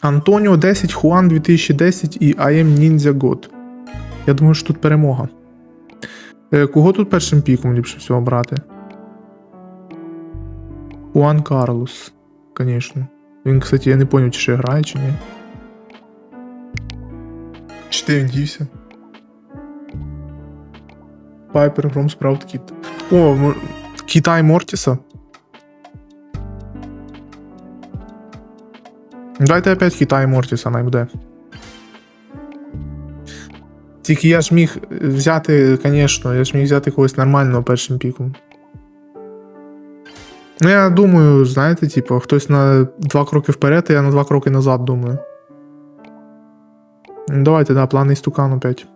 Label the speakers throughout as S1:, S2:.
S1: Антоніо 10, Хуан 2010 і I am Ninja God. Я думаю, що тут перемога. Е, кого тут першим піком ліпше всього брати? Хуан Карлос, звісно. Він, кстати, я не поняв, чи ще грає, чи ні. Чи ти він дівся? Пайпер, Гром, Спраут, Кіт. О, Китай Мортіса. Дайте опять Китай Мортіса, най буде. Тільки я ж міг взяти, звісно, я ж міг взяти когось нормального першим піком. Ну, я думаю, знаєте, типу, хтось на два кроки вперед, а я на два кроки назад думаю. Ну, Давайте, да, плани стукан опять.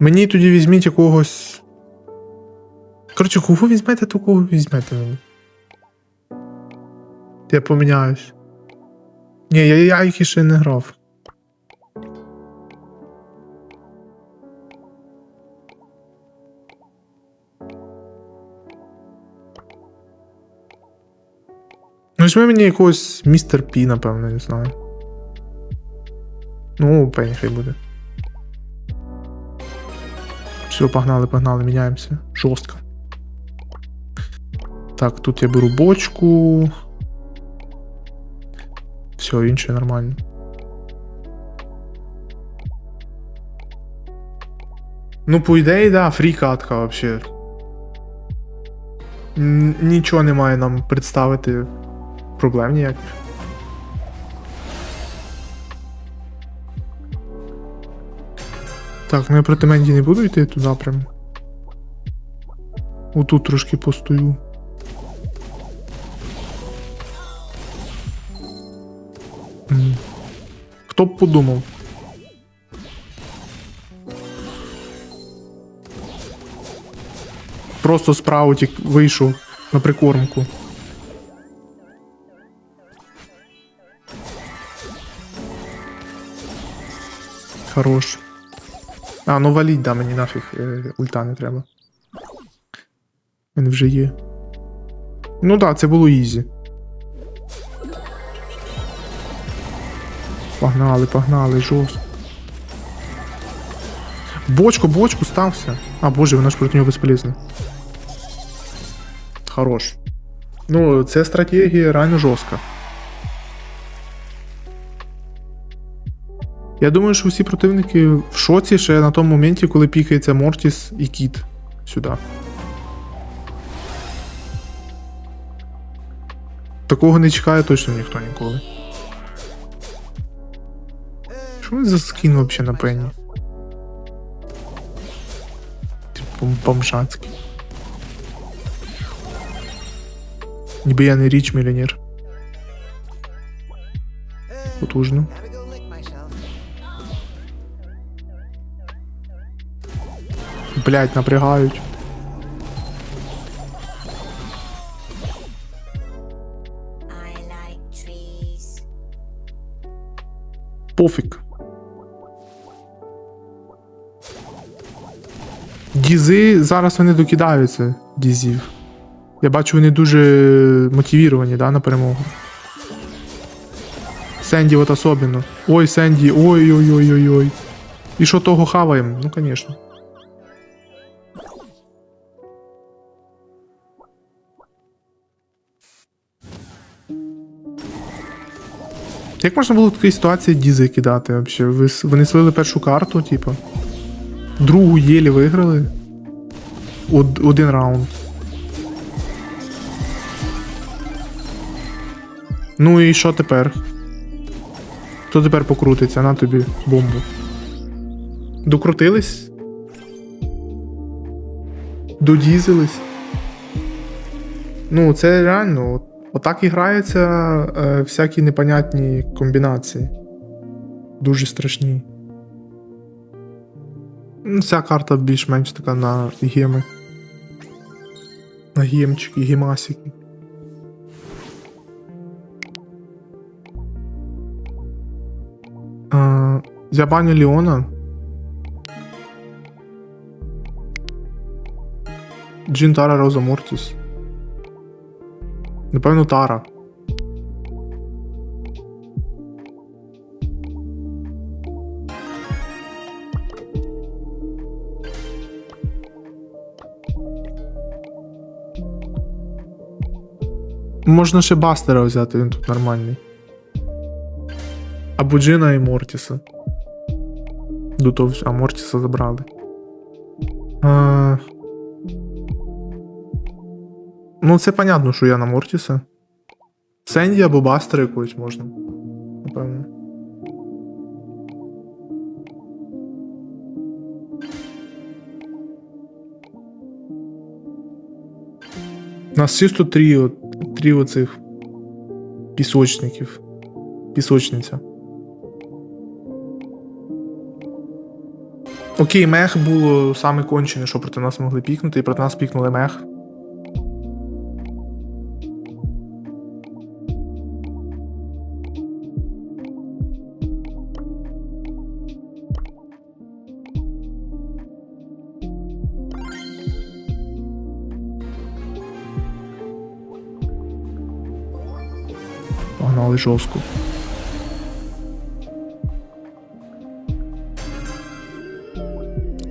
S1: Мені тоді візьміть якогось. Коротше, кого візьмете, то кого візьмете мені. Я поміняюсь. Ні, я яйки ще не грав. Ну, візьми мені якогось містер Пі, напевно, не знаю. Ну, пень хай буде. Все, погнали, погнали, міняємося. Жорстко. Так, тут я беру бочку. Все, інше нормально. Ну, по ідеї, да, фрі-катка вообще. Нічого немає нам представити проблем ніяких. Так, ну я проти Менді не буду йти туди прям. Отут трошки постою. Хто б подумав? Просто спраутик вийшов на прикормку. Хорош. А, ну валіть, да, мені нафіг е, ульта не треба. Він вже є. Ну да, це було ізі. Погнали, погнали, жорстко. Бочку, бочку стався. А, боже, вона ж проти нього безполезна. Хорош. Ну, це стратегія реально жорстка. Я думаю, що всі противники в шоці ще на тому моменті, коли пікається Мортіс і Кіт сюди. Такого не чекає точно ніхто ніколи. Що за скін взагалі на пені? Типу бомжацький. Ніби я не річ мільйонер. Потужно. Блять, напрягають. Пофіг. Дізи зараз вони докидаються, дізів. Я бачу, вони дуже мотивіровані, да, на перемогу. Сенді от особливо. Ой, Сенді, ой-ой-ой-ой-ой. І що того хаваємо? Ну, звісно. Як можна було в такій ситуації дізи кидати взагалі? Вони слили першу карту, типу. Другу єлі виграли. Од, один раунд. Ну і що тепер? Хто тепер покрутиться? На тобі бомбу. Докрутились? Додізились? Ну, це реально. от- Отак і граються е, всякі непонятні комбінації. Дуже страшні. Ну, Ця карта більш-менш така на геми. На гемчики, гемасики. А, я баню Леона. Джин Тара Роза Мортіс. Напевно, Тара. Можна ще Бастера взяти, він тут нормальний. Або Джина і Мортіса. До того, а Мортіса забрали. А... Ну, це понятно, що я на Мортіса. Сенді або Бастера якогось можна. Напевно. У нас чисто тріо, тріо оцих пісочників. Пісочниця. Окей, мех було саме кончене, що проти нас могли пікнути, і проти нас пікнули мех. Погнали жорстко.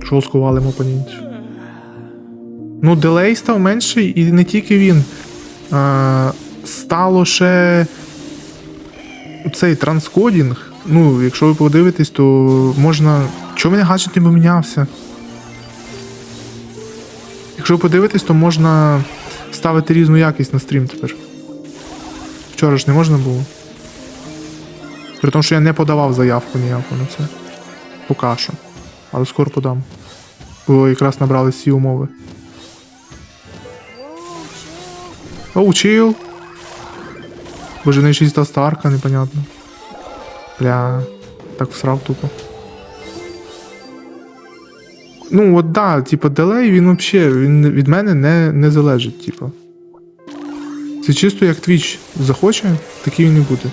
S1: Жорстко валимо опонентів. Ну, делей став менший, і не тільки він. А, стало ще цей транскодінг. Ну, якщо ви подивитесь, то можна. Чому мене гаджет не помінявся? Якщо ви подивитесь, то можна ставити різну якість на стрім тепер. Вчора ж не можна було. При тому, що я не подавав заявку ніяку на це. Поки що. Але скоро подам. Бо якраз набрали всі умови. Оу, чил. Боже, не чиста старка, непонятно. Бля, так всрав тупо. Ну, от да, типа, делей, він вообще він від мене не, не залежить, типа. Це чисто як Twitch захоче, такий він і буде.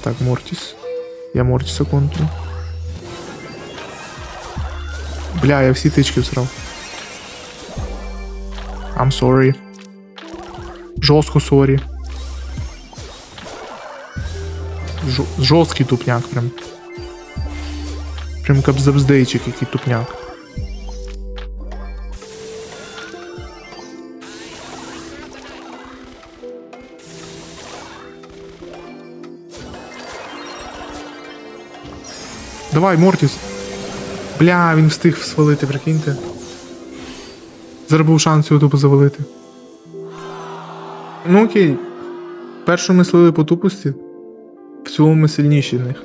S1: Так, Мортіс. Я Мортіса контрю. Бля, я всі тички всрав. I'm sorry. Жорстко. Жо- Жорсткий тупняк прям. Прям капзабздейчик, який тупняк. Давай, Мортіс. Бля, він встиг свалити, прикиньте. Зараз був шанс його тупо завалити. Ну окей. Першу ми слили по тупості. В цілому ми сильніші них.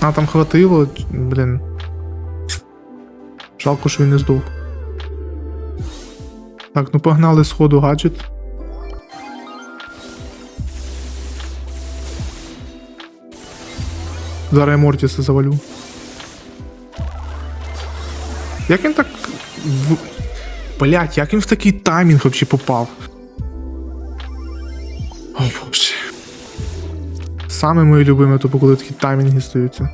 S1: А там хватило, блін. Жалко, що він не здох. Так, ну погнали з ходу гаджет. Зараз я Мортіса завалю. Як він так. В... Блять, як він в такий таймінг взагалі попав? О боже. Саме мої любимі тупо, коли такі таймінги стаються.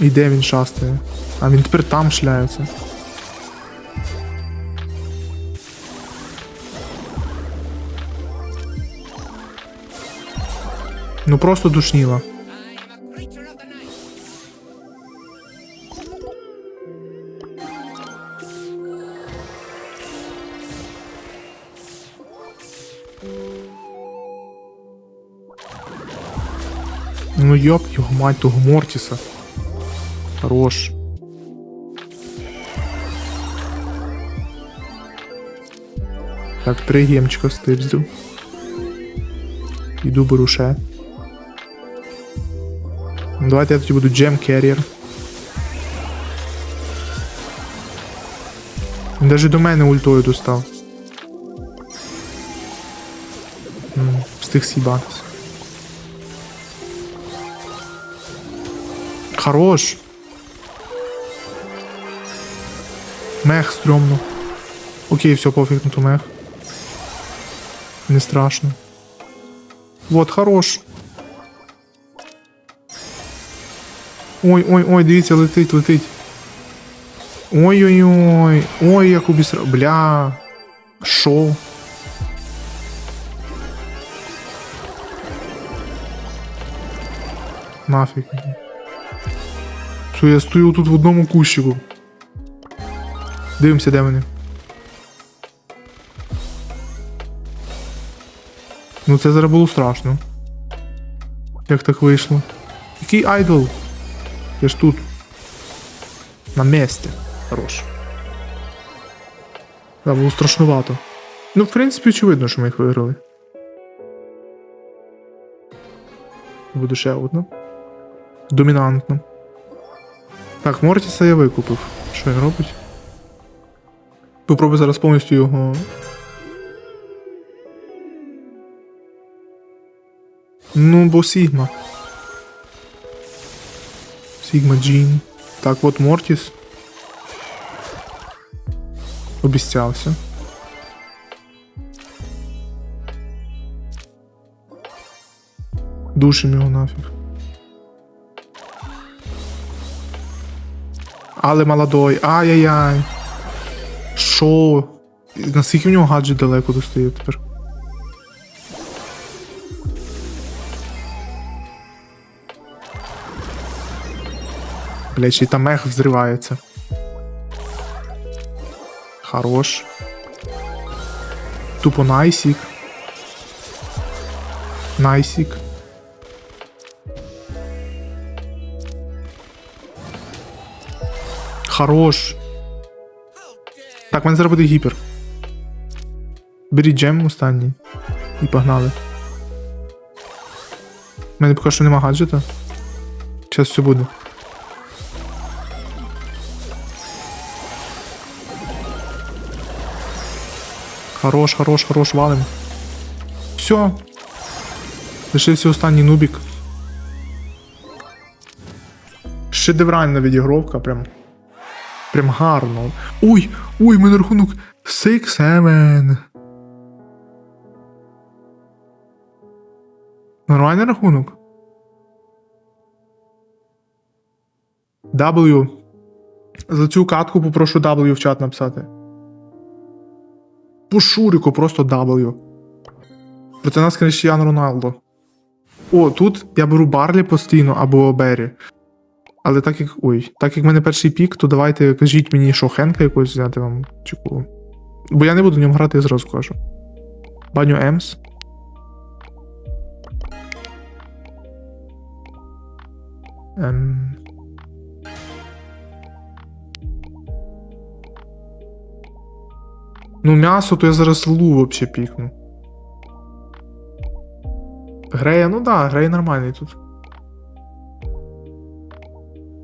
S1: І де він шастає? А він тепер там шляється. Ну просто душніло. Ну ёб його мать того Мортіса. Хорош. Так, три гемчика стипздив. Іду беру ще. Ну, Давайте я тоді буду джем керрір. Він Даже до мене ультою достав. М, Встиг сібатися. Хорош. Мех стрьомно. Окей, все, пофіг на ту мех. Не страшно. Вот, хорош. Ой, ой, ой, дивіться, летить, летить. Ой-ой-ой. Ой, як обісра. Бля. Шо? Нафіг. Що я стою тут в одному кущику. Дивимося, де вони. Ну це зараз було страшно. Як так вийшло? Який айдол? Я ж тут. На місці. Хорош. Да, було страшнувато. Ну, в принципі, очевидно, що ми їх виграли. Буде ще одна. Домінантно. Так, Мортіса я викупив. Що він робить? Попробуй зараз повністю його. Ну, бо Сігма. Сігма Джін. Так, от Мортіс. Обіцявся. Душим його нафіг. Але молодой. Ай-яй-яй. Шо? Наскільки в нього гаджет далеко достає тепер? Блять, ще й там мех взривається. Хорош. Тупо найсік. Найсік. Хорош. Так, мене зараз буде гіпер. Беріть джем останній. І погнали. У мене поки що нема гаджета. Зараз все буде. Хорош, хорош, хорош, валим. Все. Лишився останній нубік. Шедевральна відігровка, прям. Прям гарно. Ой, ой, мене рахунок 6-7. Нормальний рахунок. W. За цю катку попрошу W в чат написати. По Шурику просто W. Проти нас Кріштіану Роналдо. О, тут я беру Барлі постійно або Беррі. Але так як. Ой, так як в мене перший пік, то давайте кажіть мені, що Хенка якось взяти вам кого. Бо я не буду в ньому грати, я зразу кажу. Баню Емс. Ем... Ну, м'ясо, то я зараз лу вообще пікну. Грея, ну да, Грей нормальний тут.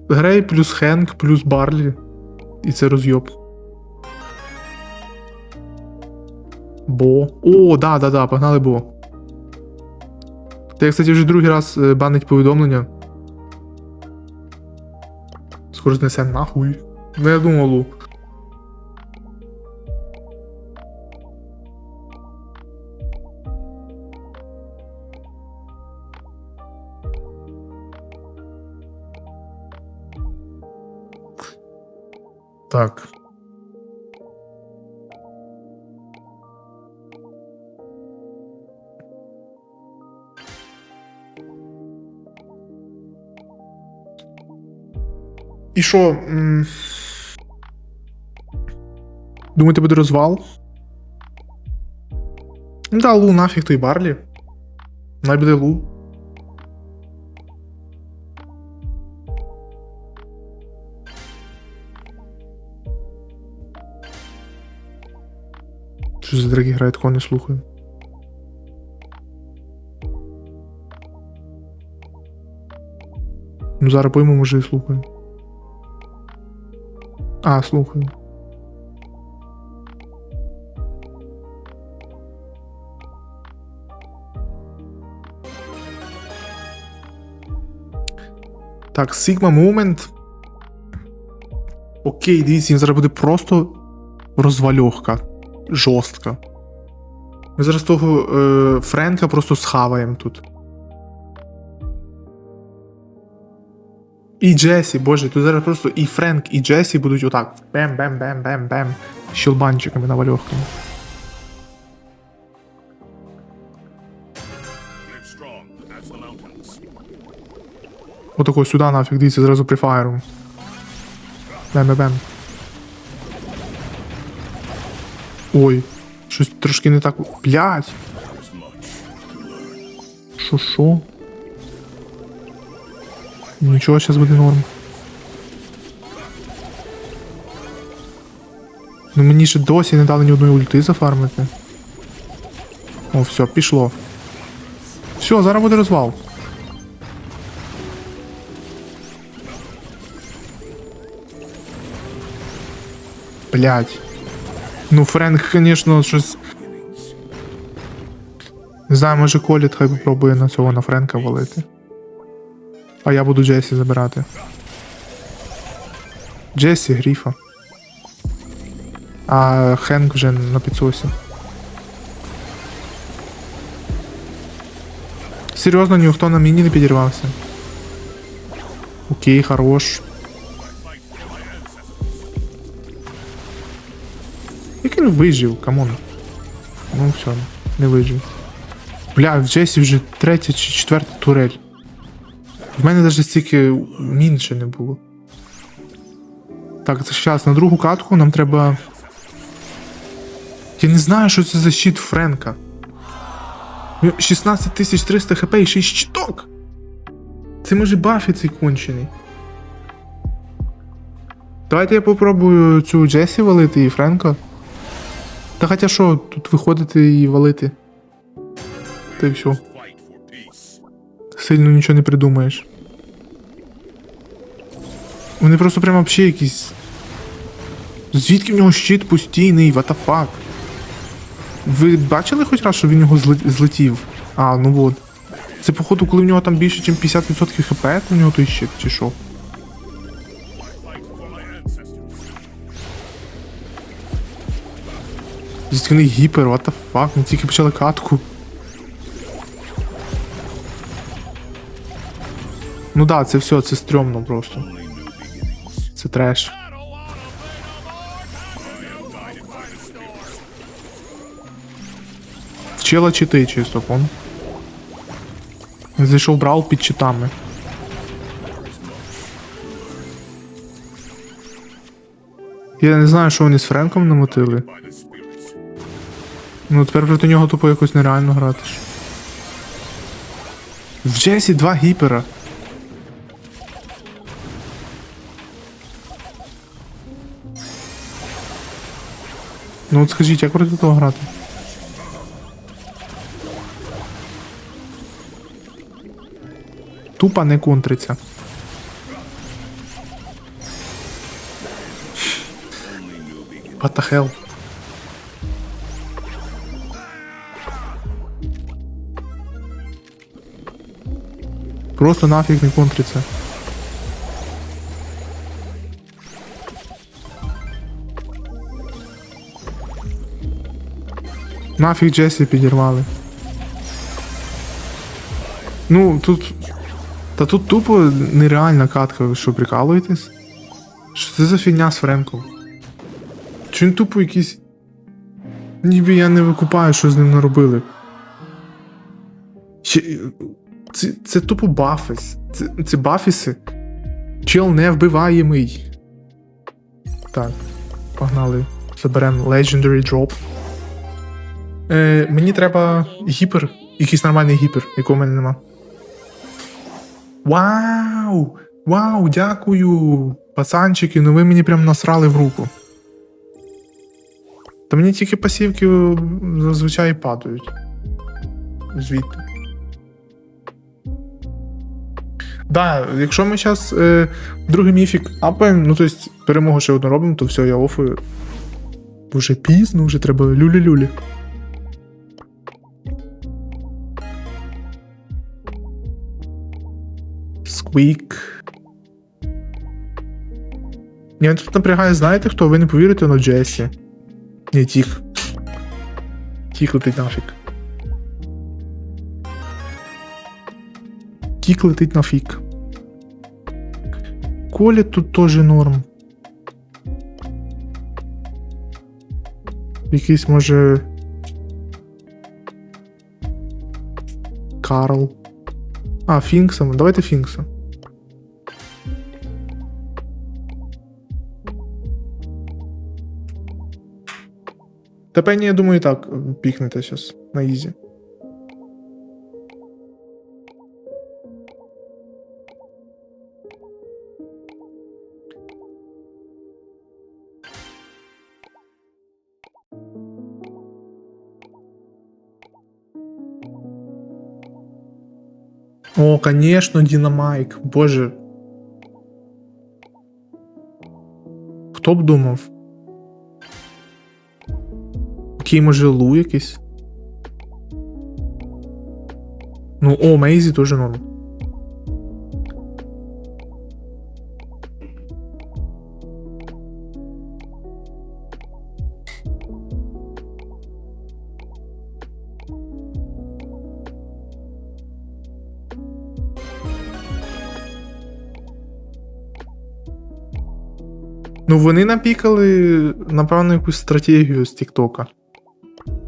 S1: Грей плюс Хенк плюс Барлі. І це розйоб. Бо. О, да, да, да, погнали Бо. Та я, кстати, вже другий раз е, банить повідомлення. Скоро знесе нахуй. Ну я думав, Лу. Так. І що? Думаєте, буде розвал? Ну Да, Лу нафіг той Барлі. Най буде Лу. Що за дорогі грає, такого не слухаю. Ну зараз пойму, може і слухаю. А, слухаю. Так, Sigma Moment. Окей, дивіться, він зараз буде просто розвальохка. Жорстка. Ми зараз того е, Френка просто схаваємо тут. І Джесі, боже, тут зараз просто і Френк, і Джесі будуть отак. Бем-бем-бем-бем-бем. Щелбанчиками
S2: the mountains.
S1: Отако сюди нафіг, дивіться, зразу прифайром. Бем-бем-бем. Ой, щось трошки не так. Блять. Шо шо? Нічого, зараз буде норм. Ну мені ще досі не дали ні одної ульти зафармити. О, все, пішло. Все, зараз буде розвал. Блять. Ну, Френк, конечно, щось. Не знаю, може Коліт хай попробує на цього на Френка валити. А я буду Джесі забирати. Джесі, Гріфа. А Хенк вже на підсосі. Серйозно, ніхто на міні не підірвався. Окей, хорош. Він вижив, камон. Ну все, не вижив. Бля, в Джесі вже третя чи четверта турель. В мене навіть стільки мін не було. Так, зараз на другу катку нам треба. Я не знаю, що це за щит Френка. 16300 хп і 6 щиток. Це може бафі цей кончений. Давайте я попробую цю Джесі валити і Френка. Та хоча що, тут виходити і валити. Та й все. Сильно нічого не придумаєш. Вони просто прямо вообще якісь. Звідки в нього щит постійний, what the fuck? Ви бачили хоч раз, що він його зле- злетів? А, ну от. Це походу, коли в нього там більше, ніж 50% хп, то в нього той щит, чи що? Звідки в гіпер, what the fuck? Ми тільки почали катку. Ну да, це все, це стрьомно просто. Це треш. Вчила чити чисто, пон. Зайшов брал під читами. Я не знаю, що вони з Френком намотили. Ну тепер проти нього тупо якось нереально грати. В Джесі два гіпера. Ну от скажіть, як проти того грати? Тупо не контриться. What the hell? Просто нафіг не контриться. Нафіг Джесі підірвали. Ну, тут. Та тут тупо нереальна катка, ви що прикалуєтесь? Що це за фігня з Френком? Чи він тупо якийсь. Ніби я не викупаю, що з ним наробили. Ще... Це, це тупо бафіс. Це, це бафіси. Чел не вбиваємий. Так, погнали. Заберемо Legendary Drop. Е, мені треба гіпер. Якийсь нормальний гіпер, якого в мене нема. Вау! Вау, дякую! Пацанчики, ну ви мені прям насрали в руку. Та мені тільки пасівки зазвичай падають. Звідти. Да, якщо ми зараз е, другий міфік апаємо, ну тобто перемогу ще одну робимо, то все, я офую. Вже пізно, вже треба люлі-люлі. Сквік. Ні, тут напрягає, знаєте хто? Ви не повірите на Джесі. Ні, тік. Тік летить нафіг. Тік летить нафіг. Коля тут тоже норм. Якийсь може. Карл. А, Фінксом. Давайте Фінксом. Та пені, я думаю, і так э, пікнете зараз на Ізі. О, конечно, Динамайк. Боже. Хто б думав? Окей, може Лу якийсь? Ну, о, Мейзі теж норм. Ну, вони напікали, напевно, якусь стратегію з Тіктока.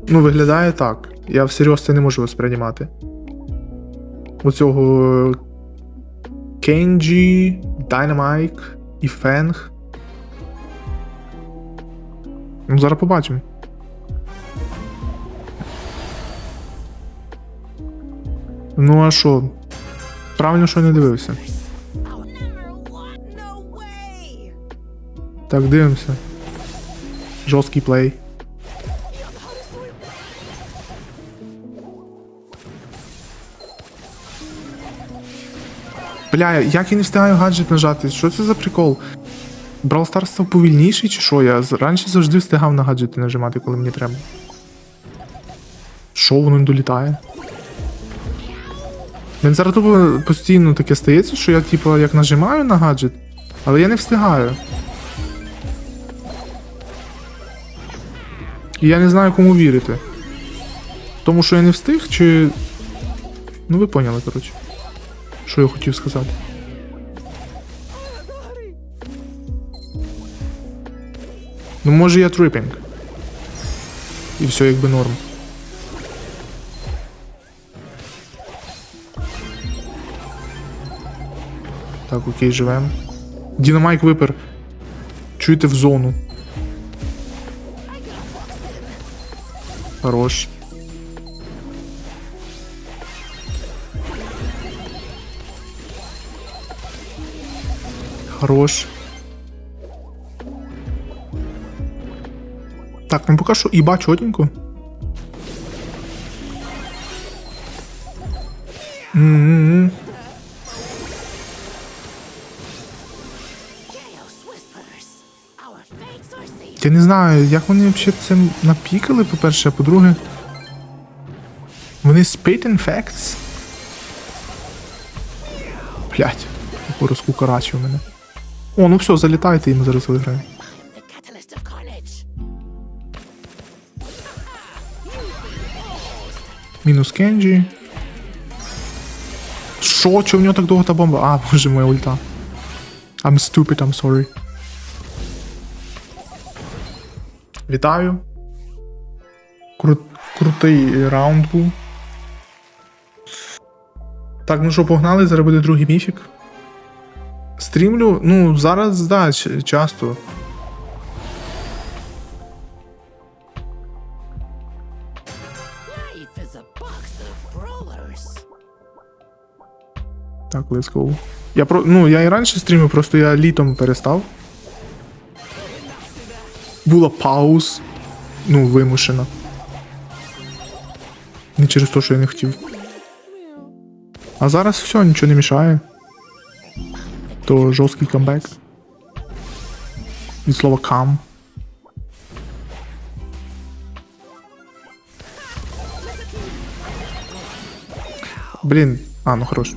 S1: Ну, виглядає так. Я всерйоз це не можу восприймати. Оцього Кенджі, Dynamite і Фенг. Ну, зараз побачимо. Ну, а що? Правильно, що не дивився. Так, дивимося. Жорсткий плей. Бля, як я не встигаю гаджет нажати? Що це за прикол? Brawl Stars став повільніший чи що? Я раніше завжди встигав на гаджети нажимати, коли мені треба. Що воно не долітає? Мені зараз постійно таке стається, що я типу як нажимаю на гаджет, але я не встигаю. І я не знаю, кому вірити. Тому що я не встиг, чи. Ну ви поняли, коротше. Що я хотів сказати. Ну, може я трипінг. І все якби норм. Так, окей, живем. Дінамайк випер. Чуєте в зону. Хорош. Хорош. Так, ну поки що іба чотенько. М-м-м. Я не знаю, як вони взагалі це напікали, по-перше, а по-друге. Вони spitting facts. Блять, розкукарачив мене. О, ну все, залітайте, і ми зараз виграємо. Мінус Кенджі. Що? Чого в нього так довго та бомба? А, боже моя ульта. I'm stupid, I'm sorry. Вітаю. Кру... Крутий раунд був. Так, ну що, погнали, зараз буде другий міфік. Стрімлю, ну, зараз, да, часто. Так, let's go. Я про. Ну, я і раніше стрімив, просто я літом перестав. Була пауз. Ну, вимушена. Не через те, що я не хотів. А зараз все, нічого не мішає. То жорсткий камбек. Від слова кам. Блін, а, ну хорош.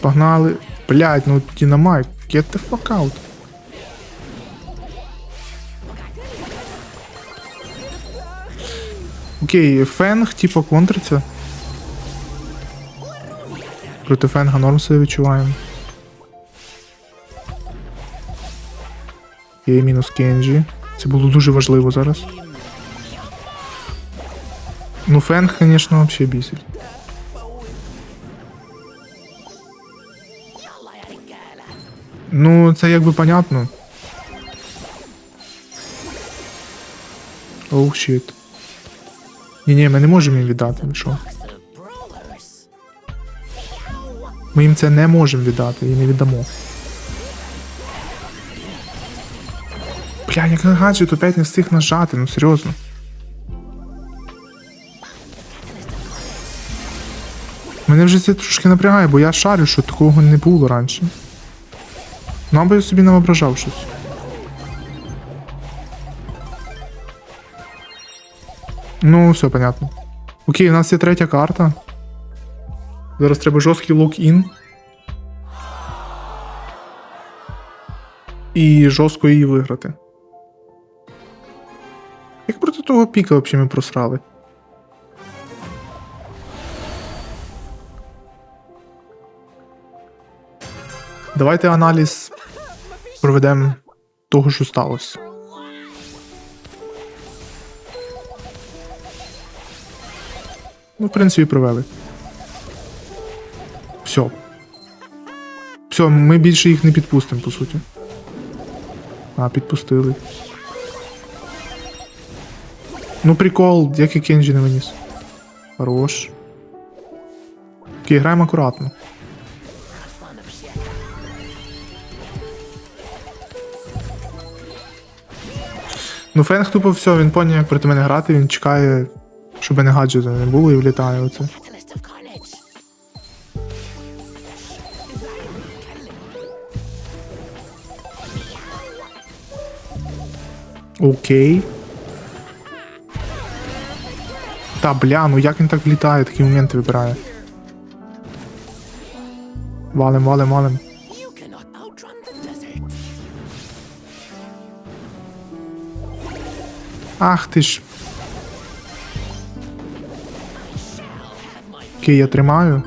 S1: Погнали. Блять, ну Динамайк, get the fuck out. Окей, фенг, типа, контриться. Проти фенга норм себе відчуваємо. Є мінус Кенджі. Це було дуже важливо зараз. Ну, фенг, звісно, взагалі бісить. Ну, це якби понятно. Оу, щит. Ні, ні, ми не можемо їм віддати.
S3: of brawlers.
S1: Ми їм це не можемо віддати і не віддамо. Бля, як гаджет опять не встиг нажати, ну серйозно. Мене вже це трошки напрягає, бо я шарю, що такого не було раніше. Ну, або я собі не воображав щось. Ну, все понятно. Окей, у нас є третя карта. Зараз треба жорсткий лок-ін. І жорстко її виграти. Як проти того піка взагалі ми просрали? Давайте аналіз проведемо того, що сталося. Ну, в принципі, провели. Все. Все, ми більше їх не підпустимо, по суті. А, підпустили. Ну, прикол, як і Кенджі не виніс. Хорош. Окей, граємо акуратно. Ну, Фенг тупо все, він поняв, як проти мене грати, він чекає, щоб мене гаджета не було і влітає оце. Окей. Та бля, ну як він так влітає, такі моменти вибирає. Валим, валим, валим. Ах ти ж. Окей, я тримаю.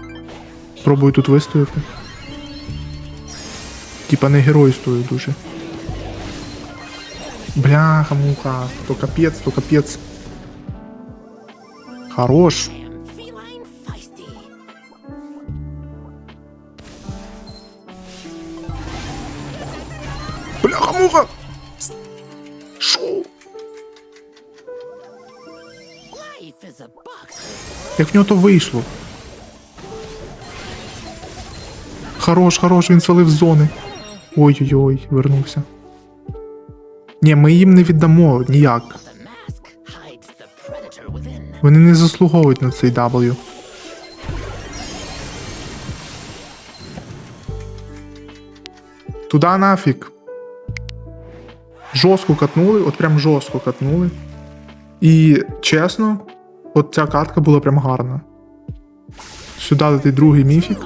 S1: Пробую тут вистояти. Типа не геройствую дуже. Бляха, муха. То капець, то капець. Хорош. Як в нього то вийшло? Хорош, хорош, він свалив з зони. Ой-ой-ой, вернувся. Ні, ми їм не віддамо ніяк. Вони не заслуговують на цей W. Туда нафіг. Жорстко катнули, от прям жорстко катнули. І чесно, от ця картка була прям гарна. Сюди дати другий міфік.